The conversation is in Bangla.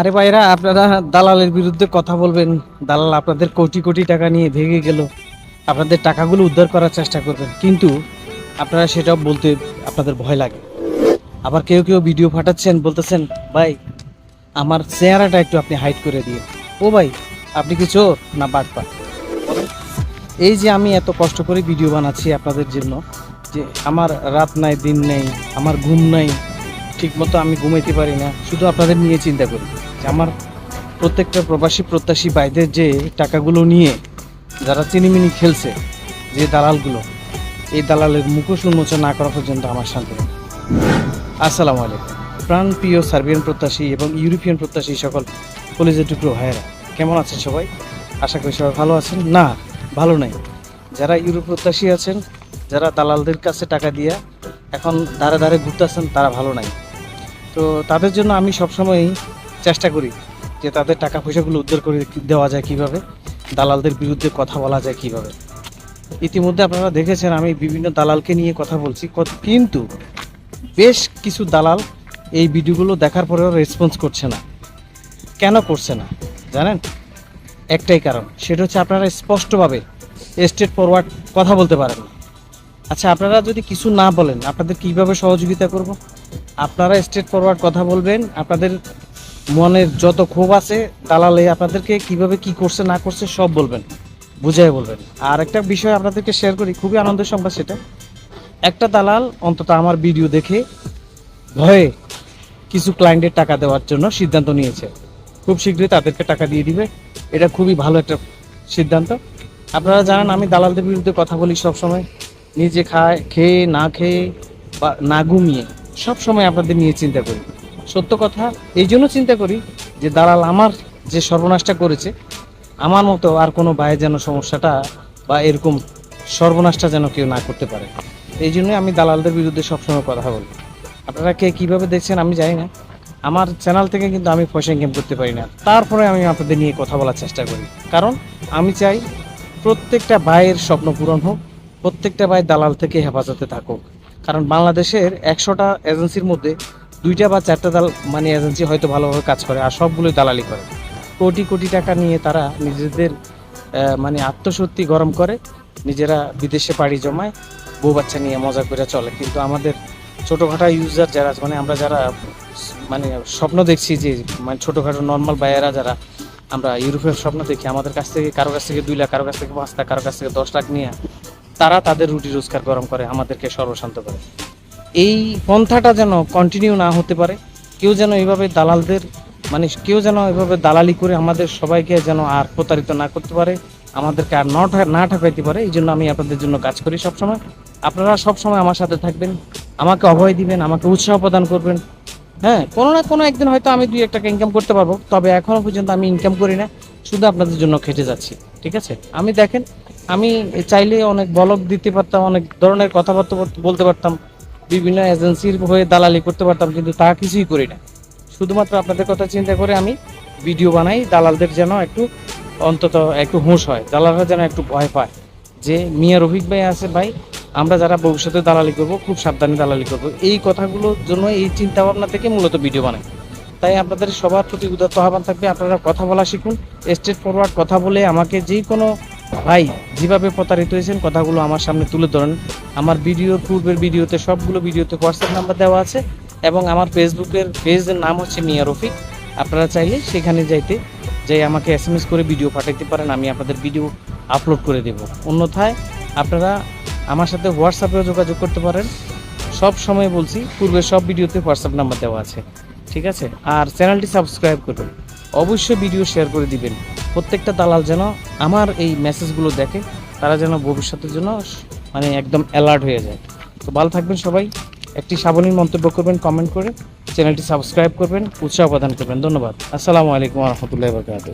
আরে ভাইরা, আপনারা দালালের বিরুদ্ধে কথা বলবেন। দালাল আপনাদের কোটি কোটি টাকা নিয়ে ভেঙে গেল। আপনাদের টাকাগুলো উদ্ধার করার চেষ্টা করবেন। কিন্তু আপনারা সেটা বলতে আপনাদের ভয় লাগে। আবার কেউ কেউ ভিডিও পাঠাচ্ছেন বলতেছেন, ভাই, আমার চেহারাটা একটু আপনি হাইড করে দিয়ে ও ভাই, আপনি কি চোর না বাটপা এই যে আমি এত কষ্ট করে ভিডিও বানাচ্ছি আপনাদের জন্য, যে আমার রাত নাই, দিন নেই, আমার ঘুম নাই, ঠিকমতো আমি ঘুমাইতে পারি না, শুধু আপনাদের নিয়ে চিন্তা করি। আমার প্রত্যেকটা প্রবাসী প্রত্যাশী বাইদের যে টাকাগুলো নিয়ে যারা চিনিমিনি খেলছে, যে দালালগুলো, এই দালালের মুখোশ উন্মোচন না করা পর্যন্ত আমার শান্তি নেই। আসসালামু আলাইকুম। প্রাণ প্রিয় সার্বিয়ান প্রত্যাশী এবং ইউরোপিয়ান প্রত্যাশী সকল কলেজের টুকরো ভাইয়েরা, কেমন আছেন সবাই? আশা করি সবাই ভালো আছেন। না, ভালো নাই। যারা ইউরোপ প্রত্যাশী আছেন, যারা দালালদের কাছে টাকা দিয়া এখন ধারে ধারে ঘুরতেছেন তারা ভালো নাই। তো তাদের জন্য আমি সবসময়ই চেষ্টা করি যে তাদের টাকা পয়সাগুলো উদ্ধার করে দেওয়া যায় কীভাবে, দালালদের বিরুদ্ধে কথা বলা যায় কীভাবে। ইতিমধ্যে আপনারা দেখেছেন আমি বিভিন্ন দালালকে নিয়ে কথা বলছি কিন্তু বেশ কিছু দালাল এই ভিডিওগুলো দেখার পরেও রেসপন্স করছে না। কেন করছে না? জানেন? একটাই কারণ, সেটা হচ্ছে আপনারা স্পষ্টভাবে স্টেট ফরওয়ার্ড কথা বলতে পারেন আচ্ছা আপনারা যদি কিছু না বলেন, আপনাদের কীভাবে সহযোগিতা করব? আপনারা স্টেট ফরওয়ার্ড কথা বলবেন, আপনাদের মনের যত ক্ষোভ আছে, দালালে আপনাদেরকে কীভাবে কি করছে, না করছে, সব বলবেন, বুঝাই বলবেন। আর একটা বিষয় আপনাদেরকে শেয়ার করি, খুবই আনন্দের সংবাদ সেটা। একটা দালাল, অন্তত আমার ভিডিও দেখে ভয়ে কিছু ক্লায়েন্টের টাকা দেওয়ার জন্য সিদ্ধান্ত নিয়েছে। খুব শীঘ্রই তাদেরকে টাকা দিয়ে দিবে। এটা খুবই ভালো একটা সিদ্ধান্ত। আপনারা জানেন, আমি দালালদের বিরুদ্ধে কথা বলি সব সময় নিজে খায়, খেয়ে, না খেয়ে বা না ঘুমিয়ে সব সময় আপনাদের নিয়ে চিন্তা করি। সত্য কথা। এই জন্য চিন্তা করি যে দালাল আমার যে সর্বনাশটা করেছে, আমার মতো আর কোনো ভাইয়ের যেন সমস্যাটা বা এরকম সর্বনাশটা যেন কেউ না করতে পারে। এই জন্যই আমি দালালদের বিরুদ্ধে সবসময় কথা বলি। আপনারা কে কীভাবে দেখছেন আমি জানি না। আমার চ্যানেল থেকে কিন্তু আমি পয়সা ইনকাম করতে পারি না। তারপরে আমি আপনাদের নিয়ে কথা বলার চেষ্টা করি। কারণ আমি চাই প্রত্যেকটা ভাইয়ের স্বপ্ন পূরণ হোক, প্রত্যেকটা ভাই দালাল থেকে হেফাজতে থাকুক। কারণ বাংলাদেশের একশোটা এজেন্সির মধ্যে দুইটা বা চারটা দাল মানে এজেন্সি হয়তো ভালোভাবে কাজ করে, আর সবগুলোই দালালি করে। কোটি কোটি টাকা নিয়ে তারা নিজেদের মানে আত্মসত্যি গরম করে, নিজেরা বিদেশে পাড়ি জমায়, বউ বাচ্চা নিয়ে মজা করে চলে। কিন্তু আমাদের ছোটোখাটো ইউজার যারা মানে আমরা যারা মানে স্বপ্ন দেখছি যে মানে ছোটোখাটো নর্মাল বায়েরা যারা, আমরা ইউরোপের স্বপ্ন দেখি, আমাদের কাছ থেকে কারও কাছ থেকে দুই লাখ, কারও কাছ থেকে পাঁচ লাখ, কারও কাছ থেকে দশ লাখ নিয়ে, তারা তাদের রুটি রোজগার গরম করে, আমাদেরকে সর্বশান্ত করে। এই পন্থাটা যেন কন্টিনিউ না হতে পারে, কেউ যেন এইভাবে দালালদের মানে কেউ যেন এভাবে দালালি করে আমাদের সবাইকে যেন আর প্রতারিত না করতে পারে, আমাদেরকে আর না ঠা- না ঠকাইতে পারে, এই জন্য আমি আপনাদের জন্য কাজ করি সবসময়। আপনারা সবসময় আমার সাথে থাকবেন, আমাকে অভয় দিবেন, আমাকে উৎসাহ প্রদান করবেন। হ্যাঁ কোনো না কোনো একদিন হয়তো আমি দুই এক টাকা ইনকাম করতে পারব, তবে এখনও পর্যন্ত আমি ইনকাম করি না, শুধু আপনাদের জন্য খেটে যাচ্ছি, ঠিক আছে? আমি দেখেন, আমি চাইলে অনেক বলক দিতে পারতাম, অনেক ধরনের কথাবার্তা বলতে পারতাম বিভিন্ন এজেন্সির হয়ে দালালি করতে পারতাম, কিন্তু তা কিছুই করি না। শুধুমাত্র আপনাদের কথা চিন্তা করে আমি ভিডিও বানাই, দালালদের যেন একটু অন্তত একটু হুঁশ হয়, দালালরা যেন একটু ভয় পায় যে, মিয়া রফিক ভাই আছে ভাই, আমরা যারা ভবিষ্যতে দালালি করব, খুব সাবধানে দালালি করব। এই কথাগুলোর জন্য এই চিন্তা ভাবনা থেকে মূলত ভিডিও বানাই। তাই আপনাদের সবার প্রতি উদাত্ত আহ্বান থাকবে, আপনারা কথা বলা শিখুন স্টেট ফরওয়ার্ড কথা বলে আমাকে যে কোনো ভাই, যেভাবে প্রতারিত হয়েছেন, কথাগুলো আমার সামনে তুলে ধরেন। আমার ভিডিও, পূর্বের ভিডিওতে সবগুলো ভিডিওতে হোয়াটসঅ্যাপ নাম্বার দেওয়া আছে এবং আমার ফেসবুকের পেজের নাম হচ্ছে মিয়া রফিক। আপনারা চাইলে সেখানে যাইতে, যাই আমাকে এস এম এস করে ভিডিও পাঠাইতে পারেন, আমি আপনাদের ভিডিও আপলোড করে দেব। অন্যথায় আপনারা আমার সাথে হোয়াটসঅ্যাপেও যোগাযোগ করতে পারেন। সব সময় বলছি, পূর্বের সব ভিডিওতে হোয়াটসঅ্যাপ নাম্বার দেওয়া আছে। ঠিক আছে? আর চ্যানেলটি সাবস্ক্রাইব করবেন। অবশ্যই ভিডিও শেয়ার করে দিবেন। প্রত্যেকটা দালাল যেন আমার এই মেসেজগুলো দেখে, তারা যেন ভবিষ্যতের জন্য মানে একদম অ্যালার্ট হয়ে যায়। তো ভালো থাকবেন সবাই। একটি সাবলীন মন্তব্য করবেন কমেন্ট করে। চ্যানেলটি সাবস্ক্রাইব করবেন, উৎসাহ প্রদান করবেন। ধন্যবাদ। আসসালামু আলাইকুম রহমতুল্লাহ বরকাত